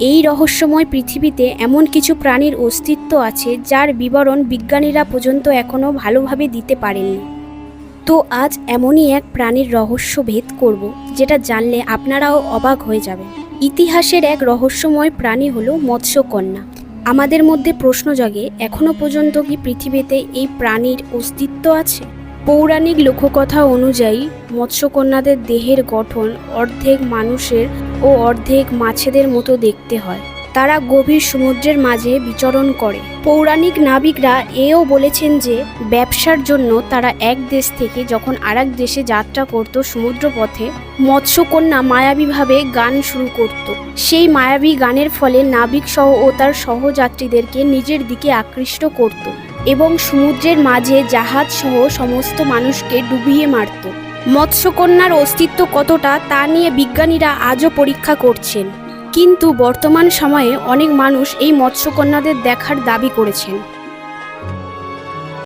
এই রহস্যময় পৃথিবীতে এমন কিছু প্রাণীর অস্তিত্ব আছে যার বিবরণ বিজ্ঞানীরা পর্যন্ত এখনও ভালোভাবে দিতে পারেননি। তো আজ এমনই এক প্রাণীর রহস্য ভেদ করব, যেটা জানলে আপনারাও অবাক হয়ে যাবেন। ইতিহাসের এক রহস্যময় প্রাণী হলো মৎস্যকন্যা। আমাদের মধ্যে প্রশ্ন জাগে এখনও পর্যন্ত কি পৃথিবীতে এই প্রাণীর অস্তিত্ব আছে? পৌরাণিক লোককথা অনুযায়ী, মৎস্যকন্যাদের দেহের গঠন অর্ধেক মানুষের ও অর্ধেক মাছেদের মতো দেখতে হয়। তারা গভীর সমুদ্রের মাঝে বিচরণ করে। পৌরাণিক নাবিকরা এও বলেছেন যে, ব্যবসার জন্য তারা এক দেশ থেকে যখন আরেক দেশে যাত্রা করত সমুদ্রপথে, মৎস্যকন্যা মায়াবীভাবে গান শুরু করত। সেই মায়াবী গানের ফলে নাবিক সহ ও তার সহযাত্রীদেরকে নিজের দিকে আকৃষ্ট করত। এবং সমুদ্রের মাঝে জাহাজ সহ সমস্ত মানুষকে ডুবিয়ে মারত। মৎস্যকন্যার অস্তিত্ব কতটা তা নিয়ে বিজ্ঞানীরা আজও পরীক্ষা করছেন। কিন্তু বর্তমান সময়ে অনেক মানুষ এই মৎস্যকন্যাদের দেখার দাবি করেছেন।